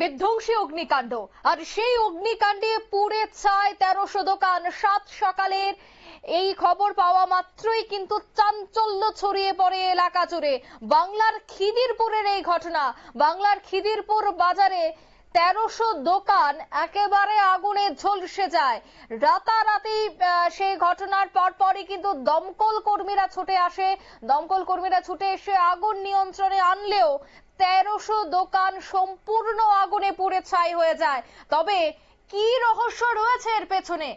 বিধ্বংসী অগ্নিকাণ্ড। আর সেই অগ্নিকাণ্ডে পুড়ে ছাই তেরোশো দোকান। সাত সকালের এই খবর পাওয়া মাত্রই কিন্তু চাঞ্চল্য ছড়িয়ে পড়ে এলাকা জুড়ে। বাংলার খিদিরপুরের এই ঘটনা। বাংলার খিদিরপুর বাজারে তেরোশো দোকান একেবারে আগুনে ঝলসে যায়। রাতারাতি সেই ঘটনার পরপরই কিন্তু দমকল কর্মীরা ছুটে আসে। দমকল কর্মীরা ছুটে এসে আগুন নিয়ন্ত্রণে আনলেও তেরোশো দোকান সম্পূর্ণ আগুনে পুড়ে ছাই হয়ে যায়। তবে কি রহস্য রয়েছে এর পেছনে?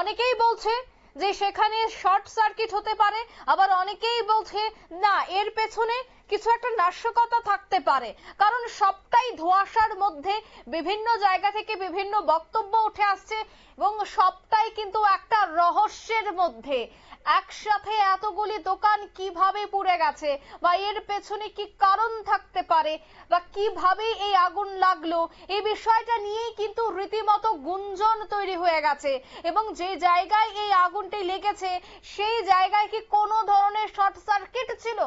অনেকেই বলছে যে সেখানে শর্ট সার্কিট হতে পারে, আবার অনেকেই বলছে না, এর পেছনে কিছু একটা নাশকতা থাকতে পারে। কারণ সবটাই ধোঁয়াশার মধ্যে বিভিন্ন জায়গা থেকে বিভিন্ন বক্তব্য উঠে আসছে এবং সবটাই কিন্তু একটা রহস্যের মধ্যে। একসাথে এতগুলি দোকান কীভাবে পুড়ে গেছে বা এর পেছনে কি কারণ থাকতে পারে বা কীভাবে এই আগুন লাগল, এই বিষয়টা নিয়েই কিন্তু রীতিমতো গুঞ্জন তৈরি হয়ে গেছে। এবং যে জায়গায় এই আগুনটি লেগেছে, সেই জায়গায় কি কোনো ধরনের শর্ট সার্কিট ছিল?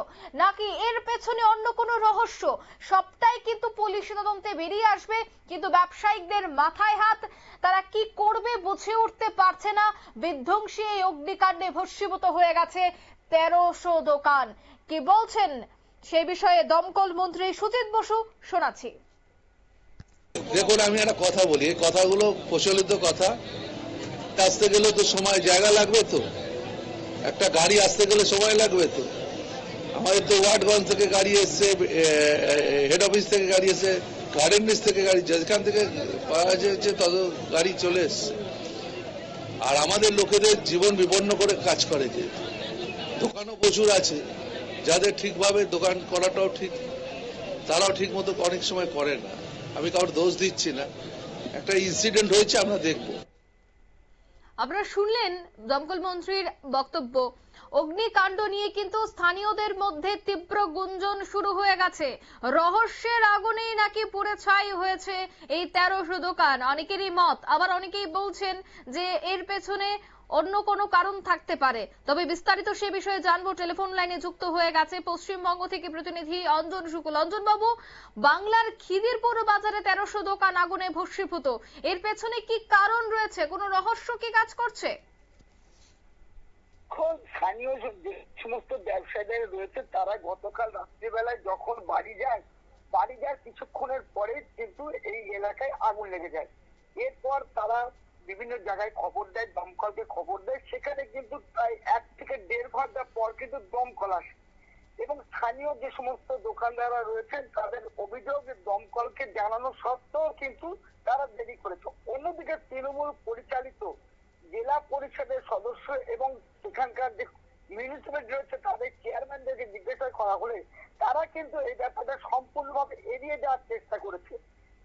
নাকি এর পেছনে অন্য কোনো রহস্য। সবটাই কিন্তু পুলিশ তদন্তে বেরিয়ে আসবে, কিন্তু ব্যবসায়িকদের মাথায় হাত, তারা কি করবে বুঝে উঠতে পারছে না। বিধ্বংসী এই অগ্নিকাণ্ডে ভস্মীভূত হয়ে গেছে তেরোশো দোকান। কি বলছেন? সে বিষয়ে দমকল মন্ত্রী সুজিত বসু শোনাচ্ছি। দেখুন, আমি একটা কথা বলি। কথাগুলো প্রচলিত কথা। আসতে গেলে তো সময়, জায়গা লাগবে তো। একটা গাড়ি আসতে গেলে সময় লাগবে তো। আমাদের তো ওয়ার্ডগঞ্জ থেকে গাড়ি এসছে হেড অফিস থেকে গাড়ি এসে গার্ডেন ব্রিজ থেকে গাড়ি, যেখান থেকে পাওয়া যাচ্ছে তত গাড়ি চলে এসছে। আর আমাদের লোকেদের জীবন বিপন্ন করে কাজ করে যে। দোকানও প্রচুর আছে, যাদের ঠিকভাবে দোকান করাটাও ঠিক, তারাও ঠিক মতো অনেক সময় করে না। আমি কারোর দোষ দিচ্ছি না। একটা ইনসিডেন্ট হয়েছে, আমরা দেখব। আপনারা শুনলেন দমকল মন্ত্রীর বক্তব্য। অগ্নিকাণ্ড নিয়ে কিন্তু স্থানীয়দের মধ্যে তীব্র গুঞ্জন শুরু হয়ে গেছে। রহস্যের আগুনেই নাকি পুড়ে ছাই হয়েছে এই তেরোশো দোকান অনেকেরই মত, আবার অনেকেই বলছেন যে এর পেছনে অন্য কোনো কারণ থাকতে পারে। তবে বিস্তারিত সে বিষয়ে জানব। টেলিফোন লাইনে যুক্ত হয়ে গেছে পশ্চিমবঙ্গ থেকে প্রতিনিধি অঞ্জন শুকুল। অঞ্জন বাবু বাংলার খিদিরপুর বাজারে তেরোশো দোকান আগুনে ভস্মীভূত। এর পেছনে কি কারণ রয়েছে? কোনো রহস্য কি কাজ করছে? স্থানীয় যে সমস্ত ব্যবসায়ীরা রয়েছে, তারা গতকাল রাত্রিবেলায় যখন বাড়ি যায়, বাড়ি যাওয়ার কিছুক্ষণের পরে কিন্তু এই এলাকায় আগুন লেগে যায়। এরপর তারা বিভিন্ন জায়গায় খবর দেয়, দমকলকে খবর দেয়। সেখানে কিন্তু প্রায় এক থেকে দেড় ঘণ্টা পর কিন্তু দমকল আসে। এবং স্থানীয় যে সমস্ত দোকানদাররা রয়েছেন, তাদের অভিযোগ দমকলকে জানানো সত্ত্বেও কিন্তু তারা দেরি করেছে। অন্যদিকে তৃণমূল পরিচালিত জেলা পরিষদের সদস্য এবং সেখানকার যে মিউনিসিপালিটি রয়েছে, তাদের চেয়ারম্যানদেরকে জিজ্ঞাসা করা হলে তারা কিন্তু এই ব্যাপারটা সম্পূর্ণভাবে এড়িয়ে যাওয়ার চেষ্টা করেছে।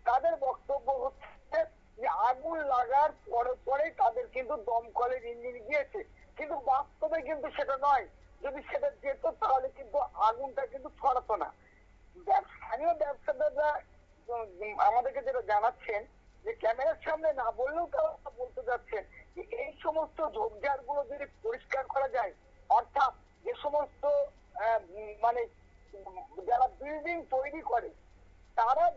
তাদের বক্তব্য হচ্ছে যে, আগুন লাগার পরে পরে তাদের কিন্তু দমকলের ইঞ্জিন গিয়েছে। কিন্তু বাস্তবে কিন্তু সেটা নয়। যদি সেটা যেত, তাহলে কিন্তু আগুনটা কিন্তু ছড়াতো না। স্থানীয় ব্যবসাদাররা আমাদেরকে যেটা জানাচ্ছেন যে, ক্যামেরার সামনে না বললেও তারা বলতে যাচ্ছেন যে এই সমস্ত ঝোপঝাড়গুলো যদি পরিষ্কার করা যায় অর্থাৎ যে সমস্ত আহ, উম, মানে উম, যারা বিল্ডিং তৈরি করে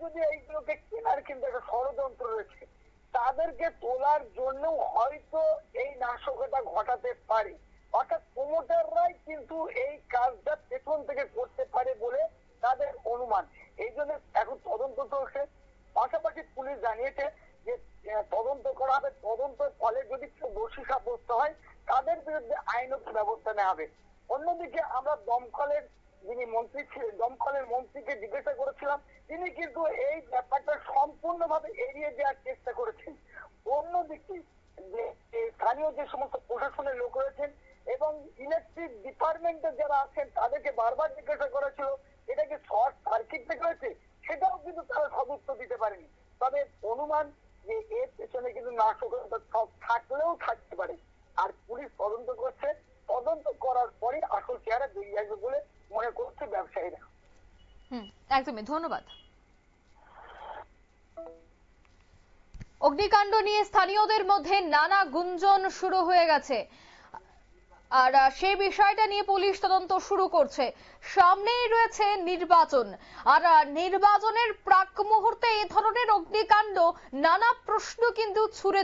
যদি এইগুলোকে কেনার কিন্তু একটা ষড়যন্ত্র রয়েছে। তাদেরকে তোলার জন্য হয়তো এই নাশকতা ঘটাতে পারে। অর্থাৎ প্রমোটাররাই কিন্তু এই কাজটা পেছন থেকে করতে পারে বলে তাদের অনুমান। এই জন্য এখন তদন্ত চলছে। পাশাপাশি পুলিশ জানিয়েছে যে তদন্ত করা হবে। তদন্তের ফলে যদি কেউ দোষী সাব্যস্ত হয়, তাদের বিরুদ্ধে আইনত ব্যবস্থা নেওয়া হবে। অন্যদিকে আমরা দমকলের যিনি মন্ত্রী ছিলেন, দমকলের মন্ত্রীকে জিজ্ঞাসা করেছিলাম, তিনি কিন্তু এই ব্যাপারটা সম্পূর্ণভাবে এড়িয়ে দেওয়ার চেষ্টা করেছেন। অন্যদিকে স্থানীয় যে সমস্ত প্রশাসনের লোক রয়েছেন এবং ইলেকট্রিক ডিপার্টমেন্টের যারা আছেন, তাদেরকে বারবার জিজ্ঞাসা করেছিল এটা কি শর্ট সার্কিট থেকে হয়েছে? সেটাও কিন্তু তারা সদুত্তর দিতে পারেনি। তবে অনুমান যে এর পেছনে কিন্তু নাশকতা থাকলেও থাকতে পারে। আর পুলিশ তদন্ত করছে। তদন্ত করার পরে আসল চেহারা বেরিয়ে আসবে বলে মনে করছে ব্যবসায়ীরা। হুম, একদমই, ধন্যবাদ। অগ্নিকাণ্ড নিয়ে স্থানীয়দের মধ্যে নানা গুঞ্জন শুরু হয়ে গেছে। আর সেই বিষয়টা নিয়ে পুলিশ তদন্ত শুরু করছে। সামনেই রয়েছে নির্বাচন। আর নির্বাচনের প্রাক মুহূর্তে এই ধরনের অগ্নিকাণ্ড নানা প্রশ্ন কিন্তু ছুড়ে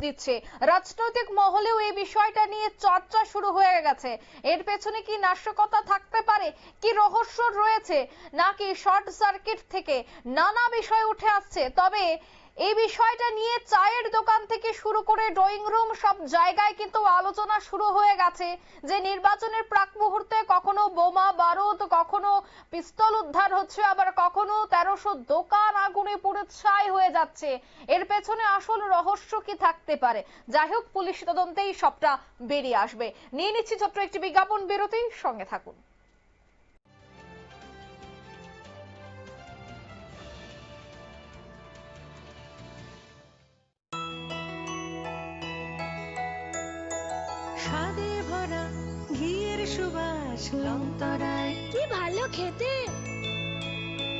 দিচ্ছে। রাজনৈতিক মহলেও এই বিষয়টা নিয়ে চর্চা শুরু হয়ে গেছে। এর পেছনে কি নাশকতা থাকতে পারে? কি রহস্য রয়েছে? নাকি শর্ট সার্কিট থেকে নানা বিষয় উঠে আসছে? তবে এই বিষয়টা নিয়ে চায়ের দোকান থেকে শুরু করে ড্রয়িং রুম সব জায়গায় কিন্তু আলোচনা শুরু হয়ে গেছে যে নির্বাচনের প্রাক মুহূর্তে কখনো বোমা বারুদ, কখনো পিস্তল উদ্ধার হচ্ছে, আবার কখনো তেরোশো দোকান আগুনে পুরো হয়ে যাচ্ছে। এর পেছনে আসল রহস্য কি থাকতে পারে? যাই হোক, পুলিশ তদন্তেই সবটা বেরিয়ে আসবে। নিয়ে নিচ্ছি ছোট্ট একটি বিজ্ঞাপন বিরতি, সঙ্গে থাকুন। স্বাদে ভরা ঘিয়ের সুবাস লঙ্করায় কি ভালো খেতে।